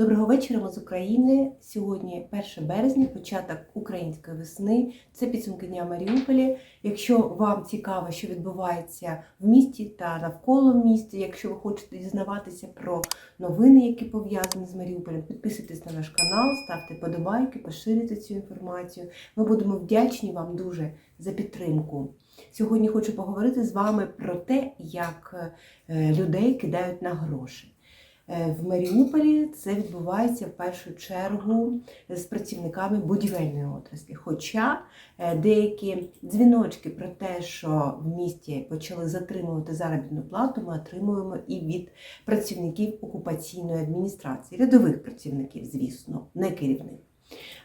Доброго вечора, ми з України. Сьогодні 1 березня, початок української весни. Це підсумки дня Маріуполі. Якщо вам цікаво, що відбувається в місті та навколо міста, якщо ви хочете дізнаватися про новини, які пов'язані з Маріуполем, підписуйтесь на наш канал, ставте подобайки, поширюйте цю інформацію. Ми будемо вдячні вам дуже за підтримку. Сьогодні хочу поговорити з вами про те, як е, людей кидають на гроші. Е, В Маріуполі це відбувається в першу чергу з працівниками будівельної отраслі. Хоча е, деякі дзвіночки про те, що в місті почали затримувати заробітну плату, ми отримуємо і від працівників окупаційної адміністрації, рядових працівників, звісно, не керівних.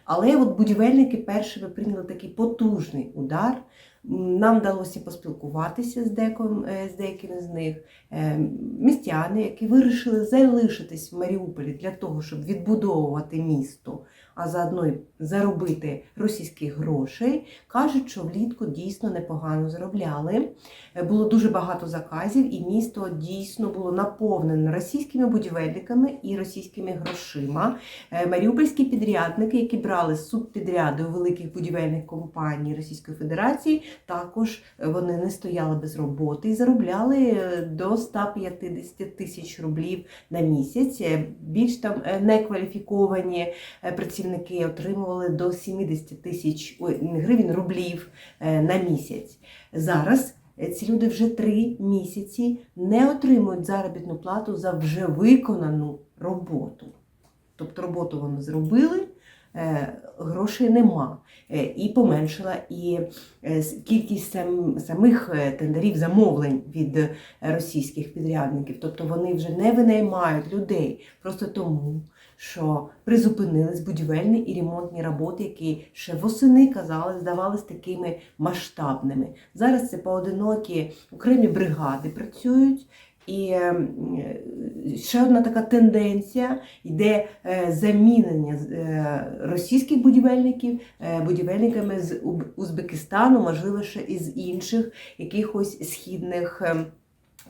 Але от будівельники першими прийняли такий потужний удар. Нам вдалося поспілкуватися з, деком, е, з деякими з них. Е, Містяни, які вирішили залишитись в Маріуполі для того, щоб відбудовувати місто, а заодно й заробити російських грошей, кажуть, що влітку дійсно непогано заробляли. Е, Було дуже багато заказів, і місто дійсно було наповнене російськими будівельниками і російськими грошима. Е, Маріупольські підрядники, які брали субпідряди у великих будівельних компаній Російської Федерації, також е, вони не стояли без роботи і заробляли до 150 тисяч рублів на місяць. Більш там некваліфіковані е, працівники отримували до 70 тисяч гривень рублів е, на місяць. Зараз е, ці люди вже три місяці не отримують заробітну плату за вже виконану роботу. Тобто роботу вони зробили, е, грошей нема. І поменшила і кількість сам- самих тендерів замовлень від російських підрядників. Тобто вони вже не винаймають людей просто тому, що призупинились будівельні і ремонтні роботи, які ще восени казали, здавались такими масштабними. Зараз це поодинокі окремі бригади працюють. І ем, е, ще одна така тенденція йде е, замінення е, російських будівельників будівельниками з Узбекистану, можливо, ще із інших якихось східних.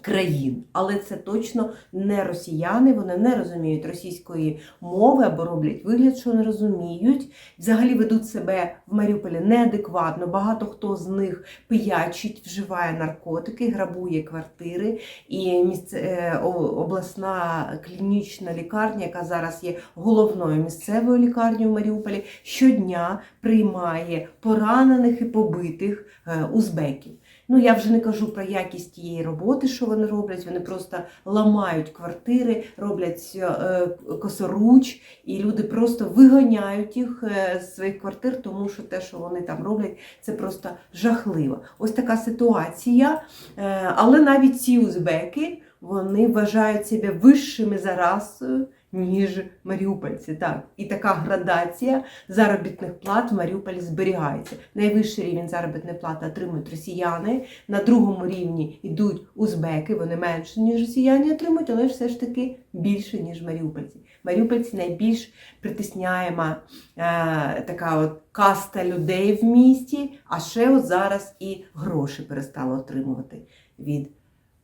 Країн, але це точно не росіяни, вони не розуміють російської мови або роблять вигляд, що не розуміють. Взагалі ведуть себе в Маріуполі неадекватно. Багато хто з них пиячить, вживає наркотики, грабує квартири. І місце, е, обласна клінічна лікарня, яка зараз є головною місцевою лікарнею в Маріуполі, щодня приймає поранених і побитих е, узбеків. Ну, я вже не кажу про якість тієї роботи, що вони роблять. Вони просто ламають квартири, роблять е, косоруч, і люди просто виганяють їх е, з своїх квартир, тому що те, що вони там роблять, це просто жахливо. Ось така ситуація. Е, але навіть ці узбеки вони вважають себе вищими за расою, ніж маріупольці. Так. І така градація заробітних плат в Маріуполі зберігається. Найвищий рівень заробітної плати отримують росіяни, на другому рівні йдуть узбеки, вони менше, ніж росіяни отримують, але все ж таки більше, ніж маріупольці. Маріупольці найбільш притисняєма е, така от каста людей в місті, а ще от зараз і гроші перестали отримувати від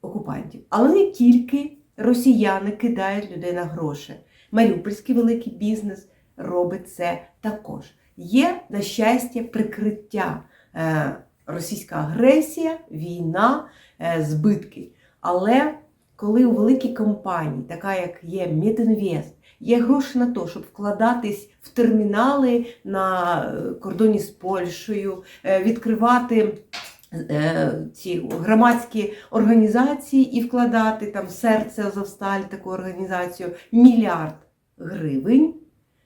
окупантів. Але не тільки росіяни кидають людей на гроші. Маріупольський великий бізнес робить це також. Є, на щастя, прикриття. Е, російська агресія, війна, е, збитки. Але коли у великій компанії, така як є Мідінвест, є гроші на те, щоб вкладатись в термінали на е, кордоні з Польщею, відкривати ці громадські організації і вкладати там серце Азовсталь таку організацію мільярд гривень,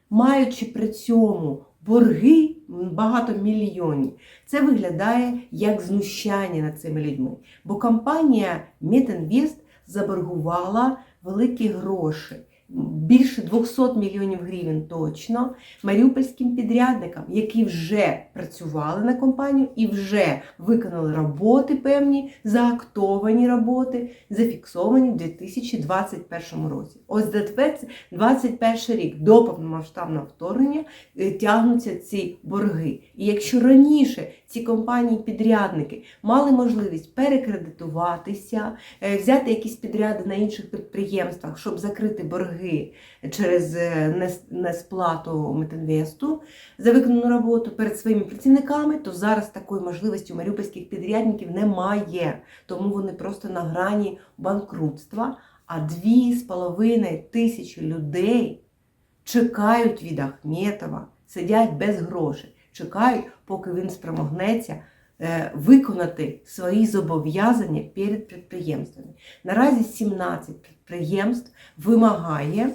маючи при цьому борги багато мільйонів. Це виглядає як знущання над цими людьми. Бо компанія Метінвест заборгувала великі гроші. Більше 200 мільйонів гривень точно маріупольським підрядникам, які вже працювали на компанію і вже виконали роботи певні, заактовані роботи, зафіксовані в 2021 році. Ось до 2021 рік до повномасштабного вторгнення е, тягнуться ці борги. І якщо раніше ці компанії-підрядники мали можливість перекредитуватися, е, взяти якісь підряди на інших підприємствах, щоб закрити борги борги через е, несплату Метинвесту за виконану роботу перед своїми працівниками, то зараз такої можливості у маріупольських підрядників немає. Тому вони просто на грані банкрутства. А дві з половиною тисячі людей чекають від Ахметова, сидять без грошей, чекають, поки він спромогнеться виконати свої зобов'язання перед підприємствами. Наразі 17 підприємств вимагає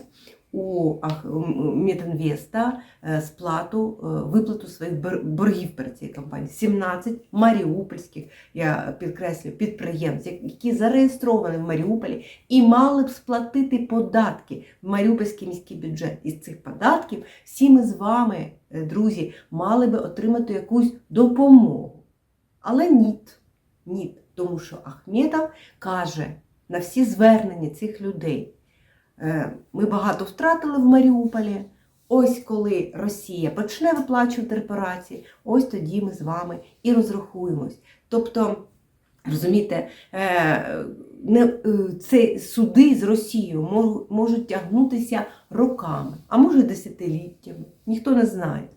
у Ах- м- Метинвеста е, сплату, е, виплату своїх боргів перед цією компанією. 17 маріупольських, я підкреслю, підприємств, які зареєстровані в Маріуполі і мали б сплатити податки в Маріупольський міський бюджет. Із цих податків всі ми з вами, е, друзі, мали би отримати якусь допомогу. Але ні. Ні. Тому що Ахметов каже на всі звернення цих людей. е, Ми багато втратили в Маріуполі. Ось коли Росія почне виплачувати репарації, ось тоді ми з вами і розрахуємось. Тобто, розумієте, е, не, е, це суди з Росією можуть тягнутися роками, а може десятиліттями. Ніхто не знає.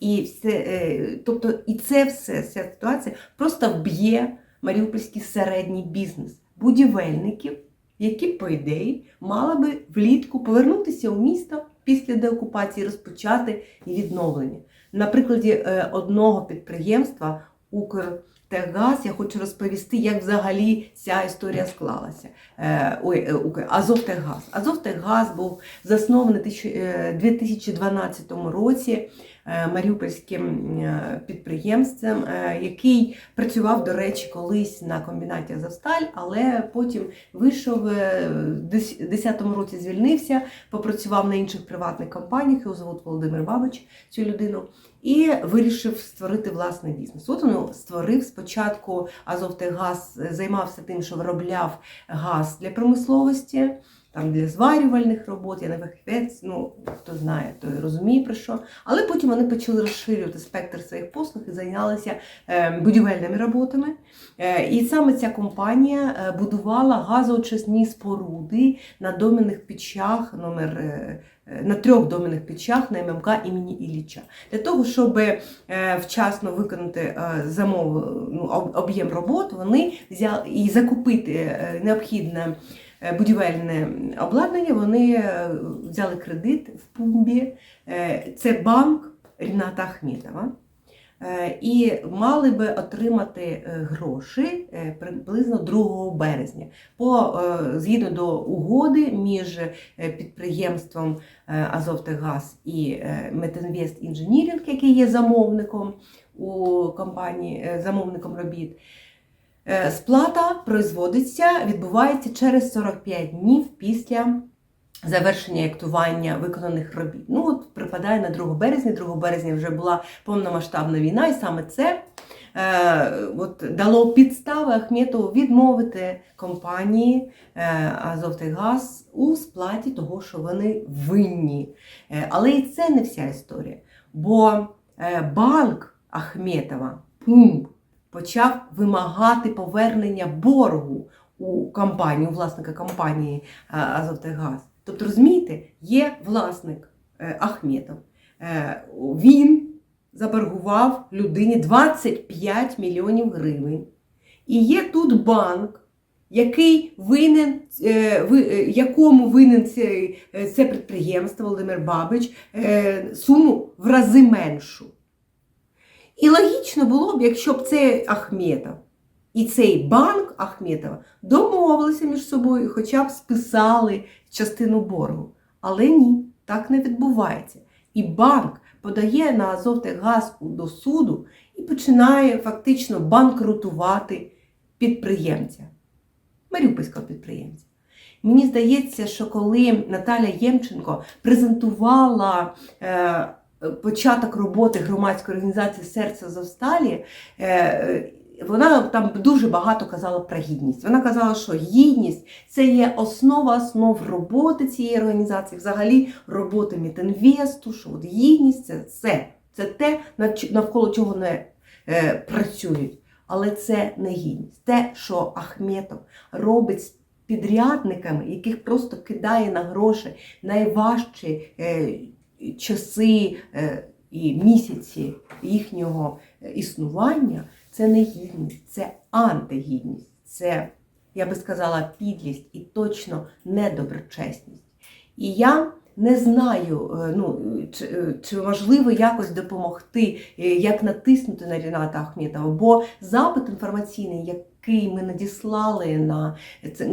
І все, е, тобто, і це все, ця ситуація просто вб'є маріупольський середній бізнес будівельників, які, по ідеї, мали би влітку повернутися у місто після деокупації, розпочати відновлення. На прикладі е, одного підприємства Укртехгаз я хочу розповісти, як взагалі ця історія склалася. Е, Ой, Азовтехгаз. Азовтехгаз був заснований е, 2012 році маріупольським е, підприємцем, е, який працював, до речі, колись на комбінаті Азовсталь, але потім вийшов е, в 10-му році звільнився, попрацював на інших приватних компаніях, його звуть Володимир Бабич, цю людину, і вирішив створити власний бізнес. От він створив спочатку Азовтехгаз, е, займався тим, що виробляв газ для промисловості. Там для зварювальних робот, я не фахівець, ну хто знає, той розуміє про що. Але потім вони почали розширювати спектр своїх послуг і зайнялися е, будівельними роботами. Е, і саме ця компанія е, будувала газоочисні споруди на доменних печах номер. На трьох доменних печах на ММК імені Ілліча. Для того, щоб вчасно виконати замов, ну, об- об'єм робот, вони взяли і закупити необхідне будівельне обладнання, вони е, взяли кредит в Пумбі. Е, Це банк Ріната Ахметова. Е, І мали би отримати е, гроші е, приблизно 2 березня. По, е, згідно до угоди між е, підприємством е, Азовтегаз і е, Метинвест Інженірінг, який є замовником у компанії, е, замовником робіт. Е, Сплата производиться, відбувається через 45 днів після завершення актування виконаних робіт. Ну, от припадає на 2 березня. 2 березня вже була повномасштабна війна, і саме це е, от, дало підстави Ахметову відмовити компанії е, Азовтегаз у сплаті того, що вони винні. Е, але і це не вся історія. Бо е, банк Ахметова, Пумб, почав вимагати повернення боргу у компанію, у власника компанії е, Азовтегаз. Тобто, розумієте, є власник е, Ахметов. Е, Він заборгував людині 25 мільйонів гривень. І є тут банк, який винен, ви- якому винен це, це підприємство Володимир Бабич суму в рази меншу. І логічно було б, якщо б цей Ахметов і цей банк Ахметова домовилися між собою, хоча б списали частину боргу. Але ні, так не відбувається. І банк подає на Азовтегаз до суду і починає фактично банкрутувати підприємця, маріупольського підприємця. Мені здається, що коли Наталя Ємченко презентувала е, початок роботи громадської організації Серце Зовсталі, е, вона там дуже багато казала про гідність. Вона казала, що гідність це є основа основ роботи цієї організації, взагалі роботи Мітинвесту, що от гідність це все. Це те, навколо чого не е, працюють. Але це не гідність. Те, що Ахметов робить з підрядниками, яких просто кидає на гроші найважчі е, часи е, і місяці їхнього е, існування, це не гідність, це антигідність, це, я би сказала, підлість і точно недоброчесність. І я не знаю, е, ну, чи, е, чи можливо якось допомогти, е, як натиснути на Ріната Ахметова, бо запит інформаційний, який ми надіслали на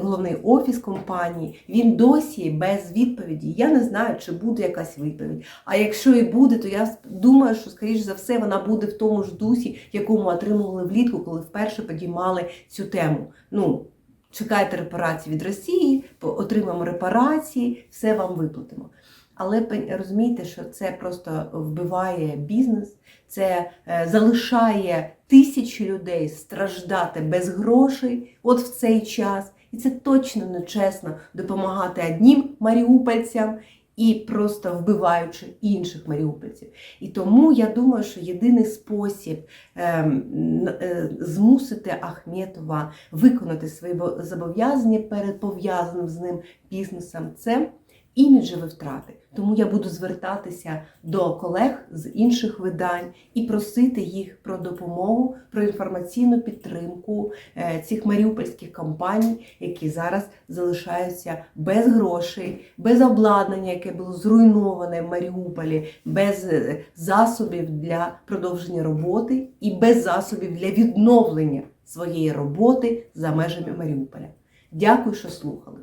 головний офіс компанії, він досі без відповіді. Я не знаю, чи буде якась відповідь. А якщо і буде, то я думаю, що скоріш за все вона буде в тому ж дусі, якому отримували влітку, коли вперше підіймали цю тему. Ну, чекайте репарації від Росії, отримаємо репарації, все вам виплатимо. Але розумієте, що це просто вбиває бізнес, це е, залишає тисячі людей страждати без грошей от в цей час. І це точно нечесно допомагати одним маріупольцям і просто вбиваючи інших маріупольців. І тому я думаю, що єдиний спосіб ем, е, змусити Ахметова виконати свої зобов'язання перед пов'язаним з ним бізнесом це іміджеві втрати. Тому я буду звертатися до колег з інших видань і просити їх про допомогу, про інформаційну підтримку е, цих маріупольських компаній, які зараз залишаються без грошей, без обладнання, яке було зруйноване в Маріуполі, без е, засобів для продовження роботи і без засобів для відновлення своєї роботи за межами Маріуполя. Дякую, що слухали.